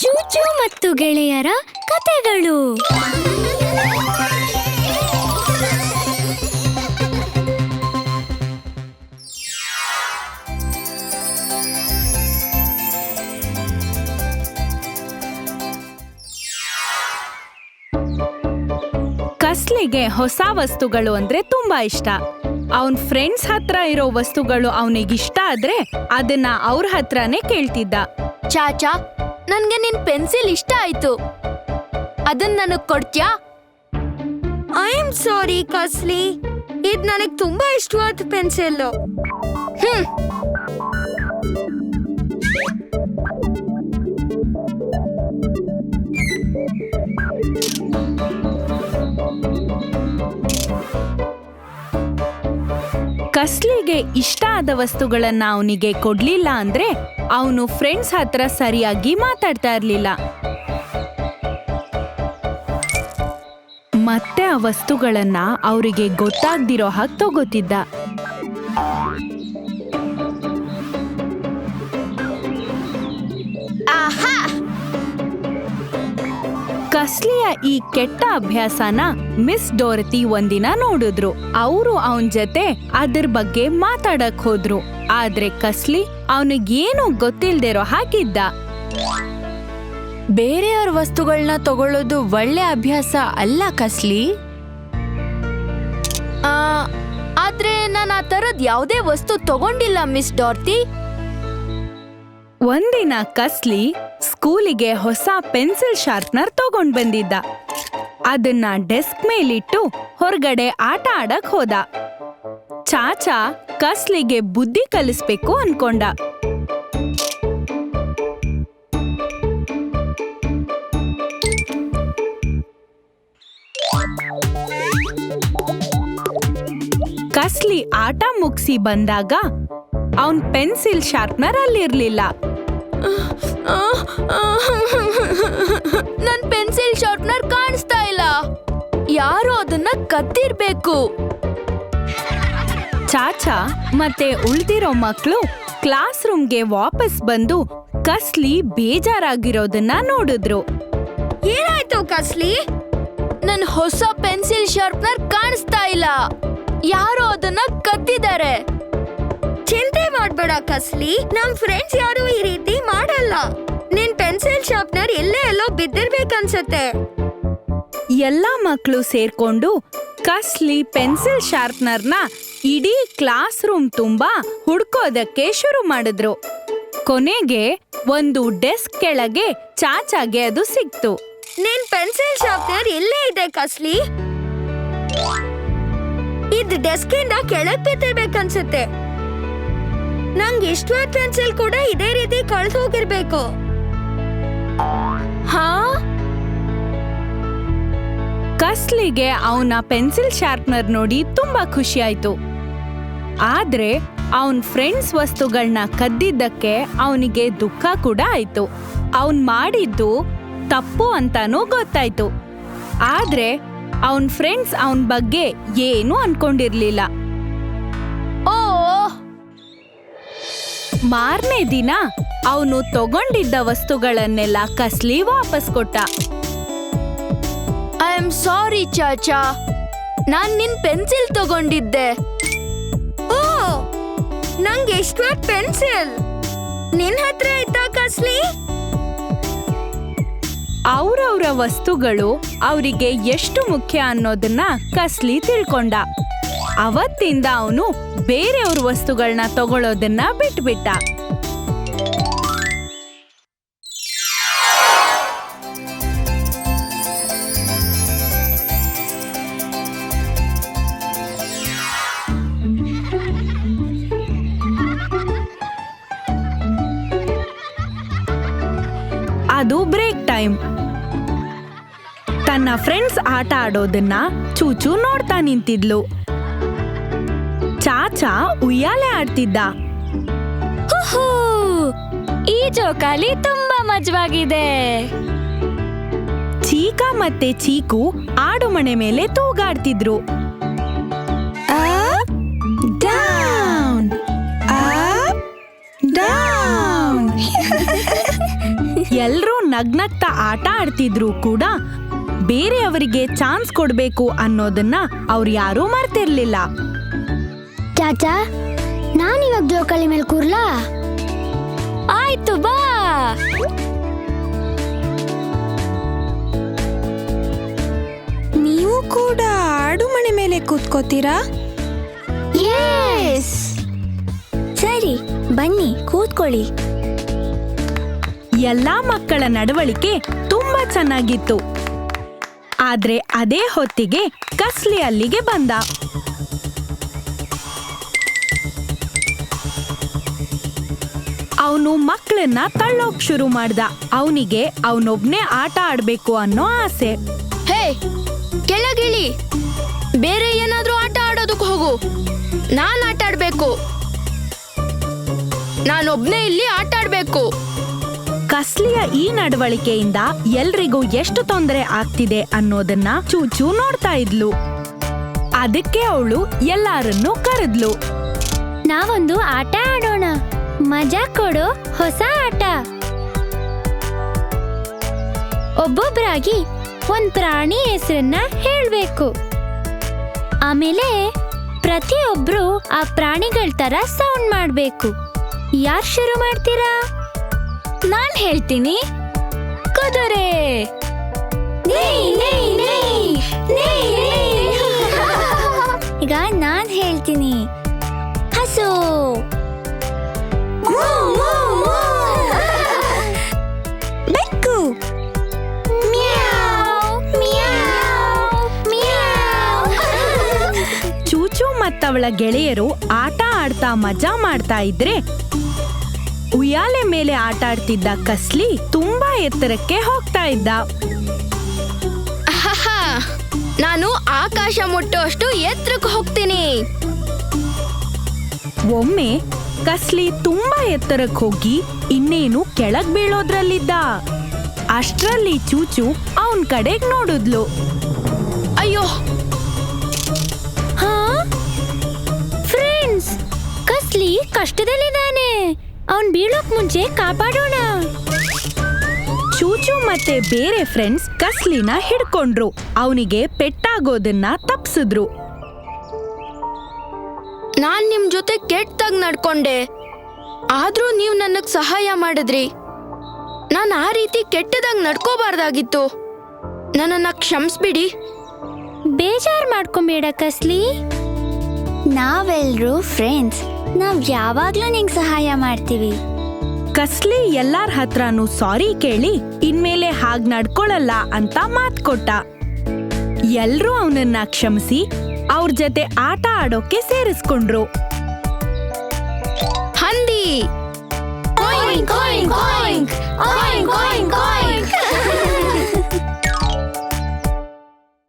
ಚೂಚು ಮತ್ತು ಗೆಳೆಯರ ಕತೆಗಳು. ಕಸ್ಲಿಗೆ ಹೊಸ ವಸ್ತುಗಳು ಅಂದ್ರೆ ತುಂಬಾ ಇಷ್ಟ. ಅವನ್ ಫ್ರೆಂಡ್ಸ್ ಹತ್ರ ಇರೋ ವಸ್ತುಗಳು ಅವನಿಗಿಷ್ಟ ಆದ್ರೆ ಅದನ್ನ ಅವ್ರ ಹತ್ರನೇ ಕೇಳ್ತಿದ್ದ. ಚಾಚಾ ನನ್ಗೆ ನಿನ್ ಪೆನ್ಸಿಲ್ ಇಷ್ಟ ಆಯ್ತು. ಅದನ್ನ ನನಗ್ ಕೊಡ್ತ್ಯಾ? ಐ ಆಮ್ ಸಾರಿ ಕಸ್ಲಿ ಇದ್ ನನಗ್ ತುಂಬಾ ಇಷ್ಟವಾದ ಪೆನ್ಸಿಲ್ ಹ್ಮ್. ಕಸ್ಲಿಗೆ ಇಷ್ಟ ಆದ ವಸ್ತುಗಳನ್ನ ಅವನಿಗೆ ಕೊಡ್ಲಿಲ್ಲ ಅಂದ್ರೆ ಅವನು ಫ್ರೆಂಡ್ಸ್ ಹತ್ರ ಸರಿಯಾಗಿ ಮಾತಾಡ್ತಾ ಇರ್ಲಿಲ್ಲ. ಮತ್ತೆ ಆ ವಸ್ತುಗಳನ್ನ ಅವರಿಗೆ ಗೊತ್ತಾಗ್ದಿರೋ ಹಾಗೆ ತಗೋತಿದ್ದ. ಕಸ್ಲಿಯ ಈ ಕೆಟ್ಟ ಅಭ್ಯಾಸನ ಮಿಸ್ ಡೋರತಿ ಒಂದಿನ ನೋಡಿದ್ರು. ಅವರು ಅವನ್ ಜೊತೆ ಅದ್ರ ಬಗ್ಗೆ ಮಾತಾಡಕ್ ಹೋದ್ರು. ಆದ್ರೆ ಕಸ್ಲಿ ಅವನಿಗೇನು ಗೊತ್ತಿಲ್ದಿರೋ ಹಾಗಿದ್ದ. ಬೇರೆಯವ್ರ ವಸ್ತುಗಳನ್ನ ತಗೊಳ್ಳೋದು ಒಳ್ಳೆ ಅಭ್ಯಾಸ ಅಲ್ಲ ಕಸ್ಲಿ? ಆ, ಆದ್ರೆ ನಾನು ಆ ತರದ್ ಯಾವುದೇ ವಸ್ತು ತಗೊಂಡಿಲ್ಲ ಮಿಸ್ ಡಾರ್ತಿ. ಒಂದಿನ ಕಸ್ಲಿ ಸ್ಕೂಲಿಗೆ ಹೊಸ ಪೆನ್ಸಿಲ್ ಶಾರ್ಪ್ನರ್ ತಗೊಂಡ್ ಬಂದಿದ್ದ. ಅದನ್ನ ಡೆಸ್ಕ್ ಮೇಲಿಟ್ಟು ಹೊರಗಡೆ ಆಟ ಆಡಕ್ ಹೋದ. ಚಾಚಾ ಕಸ್ಲಿಗೆ ಬುದ್ಧಿ ಕಲಿಸ್ಬೇಕು ಅನ್ಕೊಂಡ. ಕಸ್ಲಿ ಆಟ ಮುಗಿಸಿ ಬಂದಾಗ ಅವನ್ ಪೆನ್ಸಿಲ್ ಶಾರ್ಪ್ನರ್ ಅಲ್ಲಿರ್ಲಿಲ್ಲ. ನನ್ ಪೆನ್ಸಿಲ್ ಶಾರ್ಪ್ನರ್ ಕಾಣಿಸ್ತಾ ಇಲ್ಲ. ಯಾರು ಅದನ್ನ ಕತ್ತಿರ್ಬೇಕು ಚಾಚಾ ಮತ್ತೆ ಉಳ್ದಿರೋ ಮಕ್ಕಳು ಕ್ಲಾಸ್ ರೂಮ್ಗೆ ವಾಪಸ್ ಬಂದು ಕಸ್ಲಿ ಬೇಜಾರಾಗಿರೋದನ್ನ ನೋಡಿದ್ರು. ಏನಾಯ್ತು ಕಸ್ಲಿ? ನನ್ ಹೊಸ ಪೆನ್ಸಿಲ್ ಶಾರ್ಪ್ನರ್ ಕಾಣಿಸ್ತಾ ಇಲ್ಲ. ಯಾರು ಅದನ್ನ ಕತ್ತಿದ್ದಾರೆ ಮಾಡ್ಬೇಡ ಕಸ್ಲಿ. ನಮ್ ಫ್ರೆಂಡ್ಸ್ ಯಾರು ಈ ರೀತಿ ಮಾಡಲ್ಲ. ನಿನ್ ಪೆನ್ಸಿಲ್ ಶಾರ್ಪ್ನರ್ ಎಲ್ಲೇ ಎಲ್ಲೋ ಬಿದ್ದಿರ್ಬೇಕನ್ಸತ್ತೆ. ಎಲ್ಲಾ ಮಕ್ಕಳು ಸೇರ್ಕೊಂಡು ಕಸ್ಲಿ ಪೆನ್ಸಿಲ್ ಶಾರ್ಪ್ನರ್ನ ಇಡೀ ಕ್ಲಾಸ್ ರೂಮ್ ತುಂಬಾ ಹುಡ್ಕೋದಕ್ಕೆ ಶುರು ಮಾಡಿದ್ರು. ಕೊನೆಗೆ ಒಂದು ಡೆಸ್ಕ್ ಕೆಳಗೆ ಚಾಚಾಗೆ ಅದು ಸಿಕ್ತು. ನಿನ್ ಪೆನ್ಸಿಲ್ ಶಾರ್ಪ್ನರ್ ಎಲ್ಲೇ ಇದೆ ಕಸ್ಲಿ. ಇದ್ ಡೆಸ್ಕಿಂದ ಇಂದ ಕೆಳಗ್ ಬಿದ್ದಿರ್ಬೇಕನ್ಸುತ್ತೆ. ನಂಗೆ ಇಷ್ಟವಾದ ಪೆನ್ಸಿಲ್ ಕೂಡ ಇದೇ ರೀತಿ ಕಳ್ದು ಹೋಗಿರ್ಬೇಕು. ಕಸ್ಲಿಗೆ ಅವನ ಪೆನ್ಸಿಲ್ ಶಾರ್ಪ್ನರ್ ನೋಡಿ ತುಂಬಾ ಖುಷಿ ಆಯ್ತು ಆದ್ರೆ ಅವನ್ ಫ್ರೆಂಡ್ಸ್ ವಸ್ತುಗಳನ್ನ ಕದ್ದಿದ್ದಕ್ಕೆ ಅವನಿಗೆ ದುಃಖ ಕೂಡ ಆಯ್ತು. ಅವನ್ ಮಾಡಿದ್ದು ತಪ್ಪು ಅಂತಾನೂ ಗೊತ್ತಾಯ್ತು. ಆದ್ರೆ ಅವನ್ ಫ್ರೆಂಡ್ಸ್ ಅವನ್ ಬಗ್ಗೆ ಏನೂ ಅನ್ಕೊಂಡಿರ್ಲಿಲ್ಲ. ಮಾರನೇ ದಿನ ಅವನು ತಗೊಂಡಿದ್ದ ವಸ್ತುಗಳನ್ನೆಲ್ಲ ಕಸ್ಲಿ ವಾಪಸ್ ಕೊಟ್ಟ. I am sorry Chacha. ನಾನ್ ನಿನ್ ಪೆನ್ಸಿಲ್ ತಗೊಂಡಿದ್ದೆ. ಓ ನಂಗೆ ಇಷ್ಟವಾದ ಪೆನ್ಸಿಲ್. ನಿನ್ ಹತ್ರ ಇದ್ದ ಕಸ್ಲಿ? ಅವ್ರವ್ರ ವಸ್ತುಗಳು ಅವರಿಗೆ ಎಷ್ಟು ಮುಖ್ಯ ಅನ್ನೋದನ್ನ ಕಸ್ಲಿ ತಿಳ್ಕೊಂಡ. ಅವತ್ತಿಂದ ಅವನು ಬೇರೆಯವ್ರ ವಸ್ತುಗಳನ್ನ ತಗೊಳ್ಳೋದನ್ನ ಬಿಟ್ಬಿಟ್ಟ. ಅದು ಬ್ರೇಕ್ ಟೈಮ್. ತನ್ನ ಫ್ರೆಂಡ್ಸ್ ಆಟ ಆಡೋದನ್ನ ಚೂಚು ನೋಡ್ತಾ ನಿಂತಿದ್ಲು. ಚಾಚಾ ಉಯ್ಯಾಲೆ ಆಡ್ತಿದ್ದ. ಈ ಜೋಕಾಲಿ ತುಂಬಾ ಮಜವಾಗಿದೆ. ಚೀಕ ಮತ್ತೆ ಚೀಕು ಆಡುಮಣೆ ಮೇಲೆ ತೂಗಾಡ್ತಿದ್ರು. ಡೌನ್. ಎಲ್ರೂ ನಗ್ನಗ್ತಾ ಆಟ ಆಡ್ತಿದ್ರು ಕೂಡ. ಬೇರೆಯವರಿಗೆ ಚಾನ್ಸ್ ಕೊಡ್ಬೇಕು ಅನ್ನೋದನ್ನ ಅವ್ರು ಯಾರೂ ಮರ್ತಿರ್ಲಿಲ್ಲ. ಚಾಚಾ ನಾನು ಇವಾಗ ಜೋಕಾಲಿ ಮೇಲೆ ಕೂರ್ಲಾ? ಆಯ್ತು ಬಾ. ನೀವು ಕೂಡ ಆಡು ಮನೆ ಮೇಲೆ ಕೂತ್ಕೋತೀರಾ? ಸರಿ ಬನ್ನಿ ಕೂತ್ಕೊಳ್ಳಿ. ಎಲ್ಲಾ ಮಕ್ಕಳ ನಡವಳಿಕೆ ತುಂಬಾ ಚೆನ್ನಾಗಿತ್ತು. ಆದ್ರೆ ಅದೇ ಹೊತ್ತಿಗೆ ಕಸ್ಲಿ ಅಲ್ಲಿಗೆ ಬಂದ. ಅವನು ಮಕ್ಕಳನ್ನ ತಳ್ಳೋಕ್ ಶುರು ಮಾಡ್ದ. ಅವನಿಗೆ ಅವನೊಬ್ನೇ ಆಟ ಆಡ್ಬೇಕು ಅನ್ನೋ ಆಸೆ. ಹೇ ಕೆಳಗಿಳಿ. ಬೇರೆ ಏನಾದ್ರೂ ಆಟ ಆಡೋದಕ್ಕೆ ಹೋಗು. ನಾನ್ ಆಟ ಆಡ್ಬೇಕು. ನಾನೊಬ್ನೇ ಇಲ್ಲಿ ಆಟ ಆಡ್ಬೇಕು. ಕಸ್ಲಿಯ ಈ ನಡವಳಿಕೆಯಿಂದ ಎಲ್ರಿಗೂ ಎಷ್ಟು ತೊಂದರೆ ಆಗ್ತಿದೆ ಅನ್ನೋದನ್ನ ಚೂಚು ನೋಡ್ತಾ ಇದ್ಲು. ಅದಕ್ಕೆ ಅವಳು ಎಲ್ಲಾರನ್ನೂ ಕರೆದ್ಲು. ನಾವೊಂದು ಆಟ ಆಡೋಣ. ಮಜಾ ಕೊಡೋ ಹೊಸ ಆಟ. ಒಬ್ಬೊಬ್ಬರಾಗಿ ಒಂದ್ ಪ್ರಾಣಿ ಹೆಸರನ್ನ ಹೇಳ್ಬೇಕು. ಆಮೇಲೆ ಪ್ರತಿಯೊಬ್ರು ಆ ಪ್ರಾಣಿಗಳ ತರ ಸೌಂಡ್ ಮಾಡ್ಬೇಕು. ಯಾರು ಶುರು ಮಾಡ್ತೀರಾ? ನಾನ್ ಹೇಳ್ತೀನಿ. ಕುದುರೆ. ಈಗ ಮತ್ತವಳ ಗೆಳೆಯರು ಆಟ ಆಡ್ತಾ ಮಜಾ ಮಾಡ್ತಾ ಇದ್ರೆ ಉಯ್ಯಾಲೆ ಮೇಲೆ ಆಟ ಆಡ್ತಿದ್ದ ಕಸ್ಲಿ ತುಂಬಾ ಎತ್ತರಕ್ಕೆ ಹೋಗ್ತಾ ಇದ್ದ. ನಾನು ಆಕಾಶ ಮುಟ್ಟೋಷ್ಟು ಎತ್ತರಕ್ಕೆ ಹೋಗ್ತೀನಿ. ಒಮ್ಮೆ ಕಸ್ಲಿ ತುಂಬಾ ಎತ್ತರಕ್ಕೆ ಹೋಗಿ ಇನ್ನೇನು ಕೆಳಗ್ ಬೀಳೋದ್ರಲ್ಲಿದ್ದ. ಅಷ್ಟರಲ್ಲಿ ಚೂಚು ಅವನ್ ಕಡೆಗ್ ನೋಡಿದ್ಲು. ಅಯ್ಯೋ ಕಸ್ಲಿ ಕಷ್ಟದಲ್ಲಿದ್ದಾನೆ. ಅವನ್ ಬೀಳೋಕ್ ಮುಂಚೆ ಕಾಪಾಡೋಣ. ಚೂಚು ಮತ್ತೆ ಬೇರೆ ಫ್ರೆಂಡ್ಸ್ ಕಸ್ಲಿನ ಹಿಡ್ಕೊಂಡ್ರು. ಅವನಿಗೆ ಪೆಟ್ಟಾಗೋದನ್ನ ತಪ್ಸಿದ್ರು. ನಾನ್ ನಿಮ್ ಜೊತೆ ಕೆಟ್ಟದಾಗ ನಡ್ಕೊಂಡೆ. ಆದ್ರೂ ನೀವು ನನಗ್ ಸಹಾಯ ಮಾಡಿದ್ರಿ. ನಾನ್ ಆ ರೀತಿ ಕೆಟ್ಟದಾಗ ನಡ್ಕೋಬಾರ್ದಾಗಿತ್ತು. ನನ್ನನ್ನ ಕ್ಷಮಿಸ್ಬಿಡಿ. ಬೇಜಾರ್ ಮಾಡ್ಕೊಂಬೇಡ ಕಸ್ಲಿ. ನಾವೆಲ್ಲರೂ ಫ್ರೆಂಡ್ಸ್ ನಾವ್ ಯಾವಾಗ್ಲೂ ನಿಂಗ್ ಸಹಾಯ ಮಾಡ್ತೀವಿ. ಕಸ್ಲಿ ಎಲ್ಲಾರ್ ಹತ್ರನೂ ಸಾರಿ ಕೇಳಿ ಇನ್ಮೇಲೆ ಹಾಗ್ ನಡ್ಕೊಳಲ್ಲ ಅಂತ ಮಾತ್ ಕೊಟ್ಟ. ಎಲ್ರೂ ಅವನನ್ನ ಕ್ಷಮಿಸಿ ಅವ್ರ ಜೊತೆ ಆಟ ಆಡೋಕೆ ಸೇರಿಸ್ಕೊಂಡ್ರು. ಹಂದಿ. ಕಾಯ್ ಕೋಯಿಂಗ್ ಕಾಯಿಂಗ್